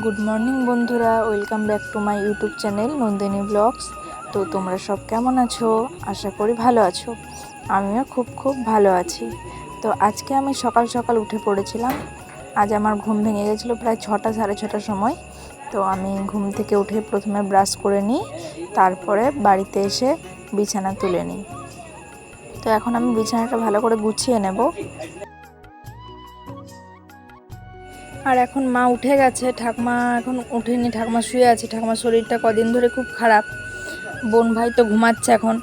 Good morning বন্ধুরা। Welcome back to my YouTube channel Nandini blogs তো তোমরা সব কেমন আছো? আশা করি ভালো আছো। আমিও খুব খুব ভালো আছি। তো আজকে আমি সকাল সকাল উঠে পড়েছিলাম। আজ আমার ঘুম ভেঙে গেছিল প্রায় ছটা, সাড়ে ছটার সময়। তো আমি ঘুম থেকে উঠে প্রথমে ব্রাশ করে নিই। তারপরে বাড়িতে এসে বিছানা তুলে নিই। তো এখন আমি বিছানাটা ভালো করে গুছিয়ে নেব। আর এখন মা উঠে গেছে, ঠাকমা এখন উঠেনি ঠাকমা শুয়ে আছে। ঠাকমার শরীরটা কদিন ধরে খুব খারাপ। বোন ভাই তো ঘুমাচ্ছে এখন,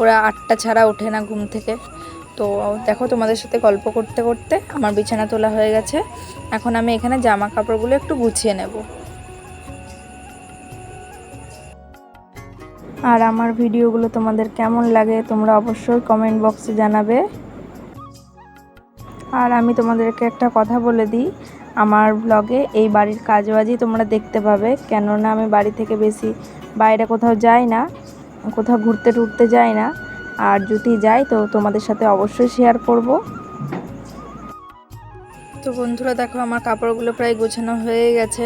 ওরা আটটা ছাড়া ওঠে না ঘুম থেকে। তো দেখো তোমাদের সাথে গল্প করতে করতে আমার বিছানা তোলা হয়ে গেছে। এখন আমি এখানে জামা কাপড়গুলো একটু গুছিয়ে নেব। আর আমার ভিডিওগুলো তোমাদের কেমন লাগে তোমরা অবশ্যই কমেন্ট বক্সে জানাবে। আর আমি তোমাদেরকে একটা কথা বলে দিই আমার ব্লগে এই বাড়ির কাজবাজই তোমরা দেখতে পাবে। কেননা আমি বাড়ি থেকে বেশি বাইরে কোথাও যাই না, কোথাও ঘুরতে টুরতে যাই না। আর যদি যাই, তো তোমাদের সাথে অবশ্যই শেয়ার করব। তো বন্ধুরা, দেখো আমার কাপড়গুলো প্রায় গোছানো হয়ে গেছে।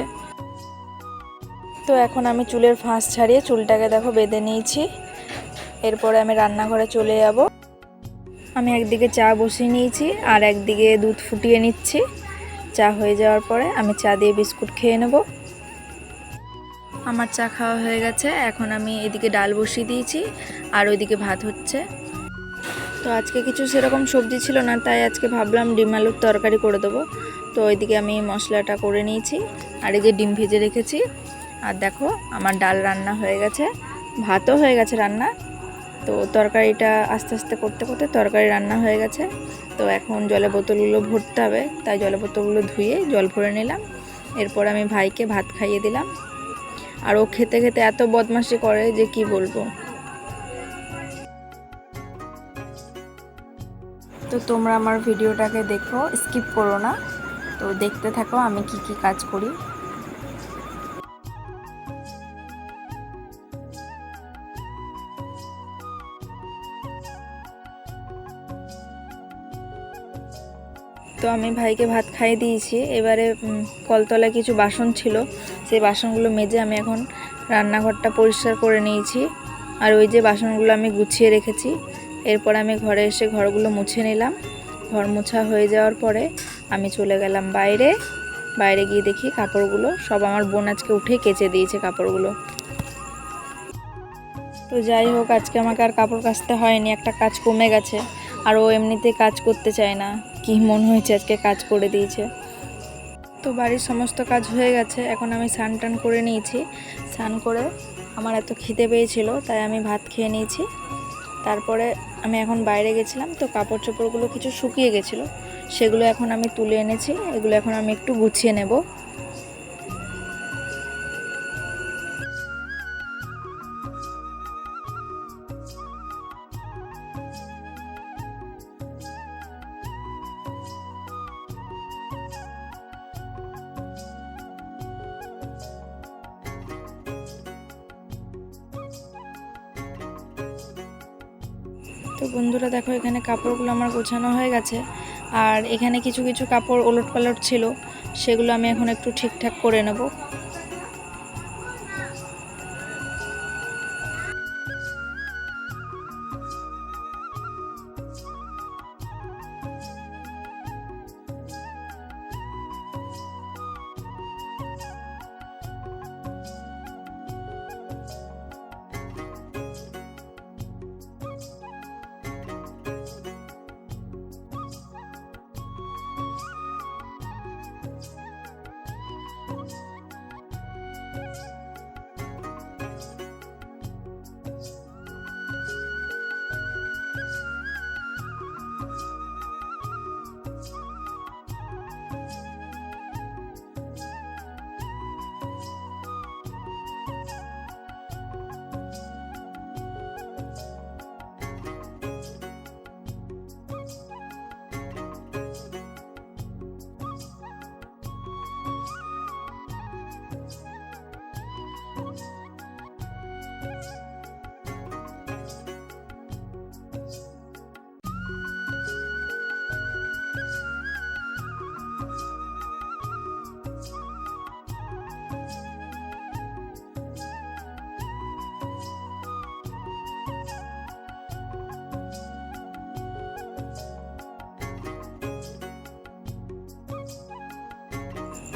তো এখন আমি চুলের ফাঁস ছাড়িয়ে চুলটাকে দেখো বেঁধে নিয়েছি। এরপরে আমি রান্নাঘরে চলে যাব। আমি একদিকে চা বসিয়ে নিয়েছি আর একদিকে দুধ ফুটিয়ে নিচ্ছি। চা হয়ে যাওয়ার পরে আমি চা দিয়ে বিস্কুট খেয়ে নেব। আমার চা খাওয়া হয়ে গেছে, এখন আমি এদিকে ডাল বসিয়ে দিয়েছি, আর ওইদিকে ভাত হচ্ছে। তো আজকে কিছু সেরকম সবজি ছিল না, তাই আজকে ভাবলাম ডিম আলুর তরকারি করে দেবো। তো ওইদিকে আমি মশলাটা করে নিয়েছি, আর এই যে ডিম ভেজে রেখেছি। আর দেখো, আমার ডাল রান্না হয়ে গেছে, ভাতও হয়ে গেছে রান্না। তো তরকারিটা আস্তে আস্তে করতে করতে তরকারি রান্না হয়ে গেছে। তো এখন জলে বোতলগুলো ভরতে হবে। তাই জলে বোতলগুলো ধুয়ে জল ভরে নিলাম। এরপর আমি ভাইকে ভাত খাইয়ে দিলাম। আর ও খেতে খেতে এত বদমাশি করে যে কি বলব। তো তোমরা আমার ভিডিওটাকে দেখো, স্কিপ করো না। তো দেখতে থাকো আমি কি কি কাজ করি। তো আমি ভাইকে ভাত খাইয়ে দিয়েছি। এবারে কলতলায় কিছু বাসন ছিল। সেই বাসনগুলো মেজে আমি এখন রান্নাঘরটা পরিষ্কার করে নিয়েছি। আর ওই যে বাসনগুলো আমি গুছিয়ে রেখেছি, এরপর আমি ঘরে এসে ঘরগুলো মুছে নিলাম। ঘর মোছা হয়ে যাওয়ার পরে আমি চলে গেলাম বাইরে। বাইরে গিয়ে দেখি কাপড়গুলো সব আমার বোন আজকে উঠে কেচে দিয়েছে কাপড়গুলো। তো যাই হোক, আজকে আমাকে আর কাপড় কাচতে হয়নি, একটা কাজ কমে গেছে। আর ও এমনিতে কাজ করতে চায় না। কি মন হয়েছে আজকে কাজ করে দিয়েছে? তো বাড়ির সমস্ত কাজ হয়ে গেছে, এখন আমি স্নান টান করে নিয়েছি। স্নান করে আমার এত খিদে পেয়েছিল, তাই আমি ভাত খেয়ে নিয়েছি। তারপরে আমি এখন বাইরে গেছিলাম, তো কাপড় চোপড়গুলো কিছু শুকিয়ে গেছিল। সেগুলো এখন আমি তুলে এনেছি, এগুলো এখন আমি একটু গুছিয়ে নেব। তো বন্ধুরা দেখো, এখানে কাপড়গুলো আমার গোছানো হয়ে গেছে। আর এখানে কিছু কিছু কাপড় ওলট পালট ছিল, সেগুলো আমি এখন একটু ঠিকঠাক করে নেব।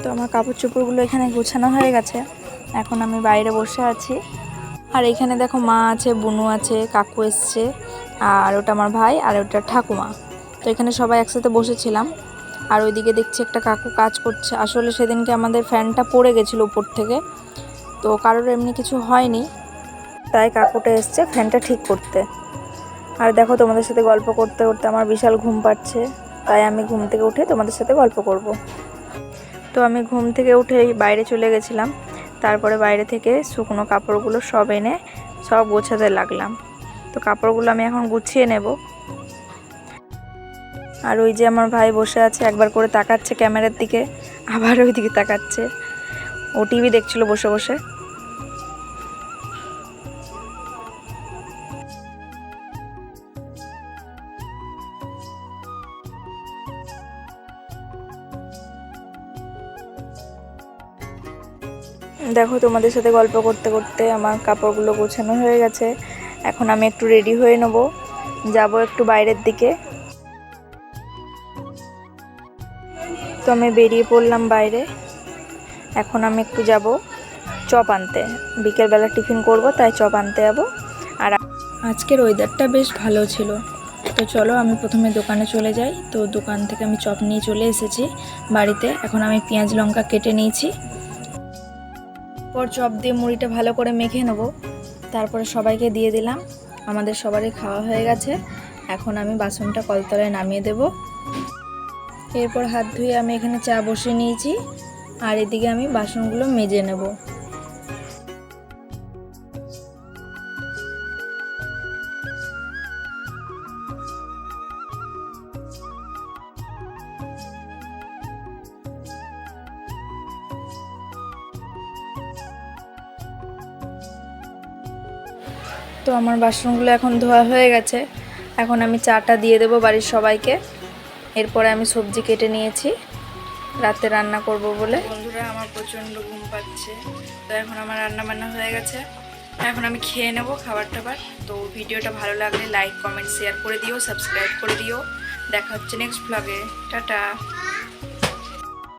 তো আমার কাপড় চোপড়গুলো এখানে গোছানো হয়ে গেছে। এখন আমি বাইরে বসে আছি। আর এখানে দেখো মা আছে, বুনু আছে, কাকু এসছে, আর ওটা আমার ভাই, আর ওটা ঠাকুমা। তো এখানে সবাই একসাথে বসেছিলাম। আর ওইদিকে দেখছি একটা কাকু কাজ করছে। আসলে সেদিনকে আমাদের ফ্যানটা পড়ে গেছিল উপর থেকে। তো কারোর এমনি কিছু হয়নি। তাই কাকুটা এসছে ফ্যানটা ঠিক করতে। আর দেখো তোমাদের সাথে গল্প করতে করতে আমার বিশাল ঘুম পাচ্ছে। তাই আমি ঘুম থেকে উঠে তোমাদের সাথে গল্প করব। তো আমি ঘুম থেকে উঠে বাইরে চলে গেছিলাম। তারপরে বাইরে থেকে শুকনো কাপড়গুলো সব এনে সব গোছাতে লাগলাম। তো কাপড়গুলো আমি এখন গুছিয়ে নেব। আর ওই যে আমার ভাই বসে আছে, একবার করে তাকাচ্ছে ক্যামেরার দিকে, আবার ওই দিকে তাকাচ্ছে। ও টিভি দেখছিলো বসে বসে। দেখো, তোমাদের সাথে গল্প করতে করতে আমার কাপড়গুলো গোছানো হয়ে গেছে। এখন আমি একটু রেডি হয়ে নেব। যাব একটু বাইরের দিকে। তো আমি বেরিয়ে পড়লাম বাইরে। এখন আমি একটু যাব চপ আনতে। বিকেলবেলা টিফিন করব, তাই চপ আনতে যাব। আর আজকের ওয়েদারটা বেশ ভালো ছিল। তো চলো, আমি প্রথমে দোকানে চলে যাই। তো দোকান থেকে আমি চপ নিয়ে চলে এসেছি বাড়িতে। এখন আমি পেঁয়াজ, লঙ্কা কেটে নিয়েছি। পর চপ দিয়ে মুড়িটা ভালো করে মেখে নেব। তারপরে সবাইকে দিয়ে দিলাম। আমাদের সবারই খাওয়া হয়ে গেছে। এখন আমি বাসনটা কলতলায় নামিয়ে দেব। এরপর হাত ধুয়ে আমি এখানে চা বসিয়ে নিয়েছি। আর এদিকে আমি বাসনগুলো মেজে নেব। তো আমার বাসনগুলো এখন ধোয়া হয়ে গেছে। এখন আমি চাটা দিয়ে দেবো বাড়ির সবাইকে। এরপরে আমি সবজি কেটে নিয়েছি। রাতে রান্না করব বলে। বন্ধুরা, আমার প্রচণ্ড ঘুম পাচ্ছে। তো এখন আমার রান্না বান্না হয়ে গেছে। এখন আমি খেয়ে নেব খাবার টাবার তো ভিডিওটা ভালো লাগলে লাইক কমেন্ট শেয়ার করে দিও সাবস্ক্রাইব করে দিও। দেখা হচ্ছে নেক্সট ব্লগে টাটা।